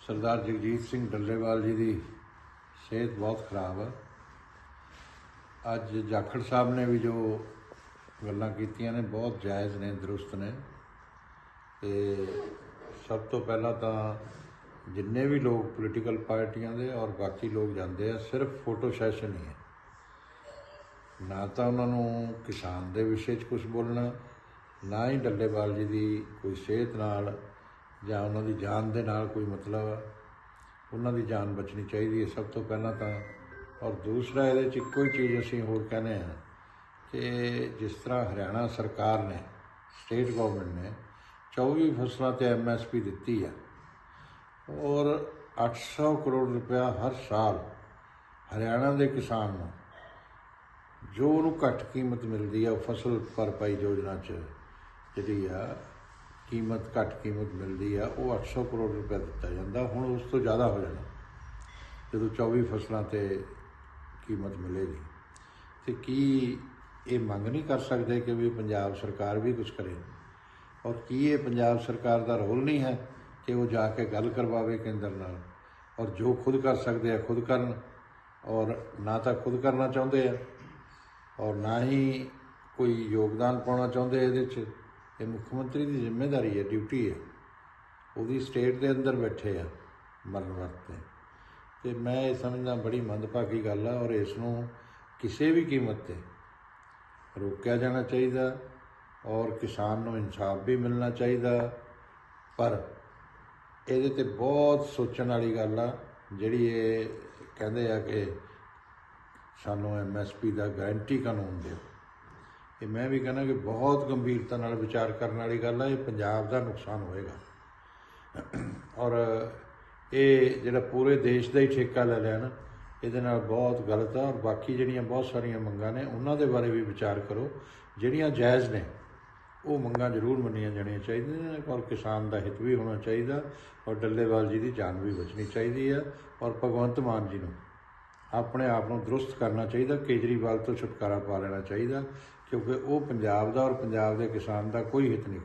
ਸਰਦਾਰ ਜਗਜੀਤ ਸਿੰਘ ਡੱਲੇਵਾਲ ਜੀ ਦੀ ਸਿਹਤ ਬਹੁਤ ਖਰਾਬ ਹੈ ਅੱਜ ਜਾਖੜ ਸਾਹਿਬ ਨੇ ਵੀ ਜੋ ਗੱਲਾਂ ਕੀਤੀਆਂ ਨੇ, ਬਹੁਤ ਜਾਇਜ਼ ਨੇ, ਦਰੁਸਤ ਨੇ। ਤੇ ਸਭ ਤੋਂ ਪਹਿਲਾਂ ਤਾਂ ਜਿੰਨੇ ਵੀ ਲੋਕ ਪੋਲੀਟੀਕਲ ਪਾਰਟੀਆਂ ਦੇ ਔਰ ਬਾਕੀ ਲੋਕ ਜਾਂਦੇ ਆ, ਸਿਰਫ ਫੋਟੋ ਸੈਸ਼ਨ ਹੀ ਹੈ ਨਾ ਤਾਂ ਉਹਨਾਂ ਨੂੰ ਕਿਸਾਨ ਦੇ ਵਿਸ਼ੇ 'ਚ ਕੁਝ ਬੋਲਣਾ, ਨਾ ਹੀ ਡੱਲੇਵਾਲ ਜੀ ਦੀ ਕੋਈ ਸਿਹਤ ਨਾਲ ਜਾਂ ਉਹਨਾਂ ਦੀ ਜਾਨ ਦੇ ਨਾਲ ਕੋਈ ਮਤਲਬ ਆ, ਉਹਨਾਂ ਦੀ ਜਾਨ ਬਚਣੀ ਚਾਹੀਦੀ ਹੈ। ਸਭ ਤੋਂ ਪਹਿਲਾਂ ਤਾਂ, ਔਰ ਦੂਸਰਾ ਇਹਦੇ 'ਚ ਇੱਕੋ ਹੀ ਚੀਜ਼ ਅਸੀਂ ਹੋਰ ਕਹਿੰਦੇ ਹਾਂ ਕਿ ਜਿਸ ਤਰ੍ਹਾਂ ਹਰਿਆਣਾ ਸਰਕਾਰ ਨੇ ਸਟੇਟ ਗਵਰਨਮੈਂਟ ਨੇ 24 ਫਸਲਾਂ ਤੇ ਐਮਐਸਪੀ ਦਿੱਤੀ ਆ, ਔਰ 800 ਕਰੋੜ ਰੁਪਇਆ ਹਰ ਸਾਲ ਹਰਿਆਣਾ ਦੇ ਕਿਸਾਨ ਨੂੰ, ਜੋ ਉਹਨੂੰ ਘੱਟ ਕੀਮਤ ਮਿਲਦੀ ਆ, ਉਹ ਫਸਲ ਭਰਪਾਈ ਯੋਜਨਾ 'ਚ ਜਿਹੜੀ ਆ ਕੀਮਤ, ਘੱਟ ਕੀਮਤ ਮਿਲਦੀ ਆ, ਉਹ 800 ਕਰੋੜ ਰੁਪਏ ਦਿੱਤਾ ਜਾਂਦਾ, ਹੁਣ ਉਸ ਤੋਂ ਜ਼ਿਆਦਾ ਹੋ ਜਾਣਾ। ਜਦੋਂ 24 ਫਸਲਾਂ ਤੇ ਕੀਮਤ ਮਿਲੇਗੀ, ਤੇ ਕੀ ਇਹ ਮੰਗ ਨਹੀਂ ਕਰ ਸਕਦੇ ਕਿ ਵੀ ਪੰਜਾਬ ਸਰਕਾਰ ਵੀ ਕੁਝ ਕਰੇ? ਔਰ ਕੀ ਇਹ ਪੰਜਾਬ ਸਰਕਾਰ ਦਾ ਰੋਲ ਨਹੀਂ ਹੈ ਕਿ ਉਹ ਜਾ ਕੇ ਗੱਲ ਕਰਵਾਵੇ ਕੇਂਦਰ ਨਾਲ? ਔਰ ਜੋ ਖੁਦ ਕਰ ਸਕਦੇ ਆ, ਖੁਦ ਕਰਨ, ਔਰ ਨਾ ਤਾਂ ਖੁਦ ਕਰਨਾ ਚਾਹੁੰਦੇ ਆ, ਔਰ ਨਾ ਹੀ ਕੋਈ ਯੋਗਦਾਨ ਪਾਉਣਾ ਚਾਹੁੰਦੇ ਇਹਦੇ 'ਚ। ਇਹ ਮੁੱਖ ਮੰਤਰੀ ਦੀ ਜ਼ਿੰਮੇਵਾਰੀ ਹੈ ਡਿਊਟੀ ਹੈ। ਉਹਦੀ ਸਟੇਟ ਦੇ ਅੰਦਰ ਬੈਠੇ ਆ, ਮਰਨ ਵਕਤ ਤੇ ਤੇ ਮੈਂ ਇਹ ਸਮਝਦਾ ਬੜੀ ਮੰਦਭਾਗੀ ਗੱਲ ਆ ਔਰ ਇਸ ਨੂੰ ਕਿਸੇ ਵੀ ਕੀਮਤ ਤੇ ਰੋਕਿਆ ਜਾਣਾ ਚਾਹੀਦਾ ਔਰ ਕਿਸਾਨ ਨੂੰ ਇਨਸਾਫ ਵੀ ਮਿਲਣਾ ਚਾਹੀਦਾ। ਪਰ ਇਹਦੇ ਤੇ ਬਹੁਤ ਸੋਚਣ ਵਾਲੀ ਗੱਲ ਆ, ਜਿਹੜੀ ਇਹ ਕਹਿੰਦੇ ਆ ਕਿ ਸਾਨੂੰ ਐਮਐਸਪੀ ਦਾ ਗਾਰੰਟੀ ਕਾਨੂੰਨ ਦਿਓ। ਇਹ ਮੈਂ ਵੀ ਕਹਿੰਦਾ ਕਿ ਬਹੁਤ ਗੰਭੀਰਤਾ ਨਾਲ ਵਿਚਾਰ ਕਰਨ ਵਾਲੀ ਗੱਲ ਆ, ਇਹ ਪੰਜਾਬ ਦਾ ਨੁਕਸਾਨ ਹੋਏਗਾ। ਔਰ ਇਹ ਜਿਹੜਾ ਪੂਰੇ ਦੇਸ਼ ਦਾ ਹੀ ਠੇਕਾ ਲੈ ਲਿਆ ਨਾ, ਇਹਦੇ ਨਾਲ ਬਹੁਤ ਗਲਤ ਆ, ਔਰ ਬਾਕੀ ਜਿਹੜੀਆਂ ਬਹੁਤ ਸਾਰੀਆਂ ਮੰਗਾਂ ਨੇ, ਉਹਨਾਂ ਦੇ ਬਾਰੇ ਵੀ ਵਿਚਾਰ ਕਰੋ। ਜਿਹੜੀਆਂ ਜਾਇਜ਼ ਨੇ, ਉਹ ਮੰਗਾਂ ਜ਼ਰੂਰ ਮੰਨੀਆਂ ਜਾਣੀਆਂ ਚਾਹੀਦੀਆਂ ਨੇ, ਔਰ ਕਿਸਾਨ ਦਾ ਹਿੱਤ ਵੀ ਹੋਣਾ ਚਾਹੀਦਾ, ਔਰ ਡੱਲੇਵਾਲ ਜੀ ਦੀ ਜਾਨ ਵੀ ਬਚਣੀ ਚਾਹੀਦੀ ਆ, ਔਰ ਭਗਵੰਤ ਮਾਨ ਜੀ ਨੂੰ। ਆਪਣੇ ਆਪ ਨੂੰ ਦਰੁਸਤ ਕਰਨਾ ਚਾਹੀਦਾ, ਕੇਜਰੀਵਾਲ ਤੋਂ ਛੁਟਕਾਰਾ ਪਾ ਲੈਣਾ ਚਾਹੀਦਾ, ਕਿਉਂਕਿ ਉਹ ਪੰਜਾਬ ਦਾ ਔਰ ਪੰਜਾਬ ਦੇ ਕਿਸਾਨ ਦਾ ਕੋਈ ਹਿੱਤ ਨਹੀਂ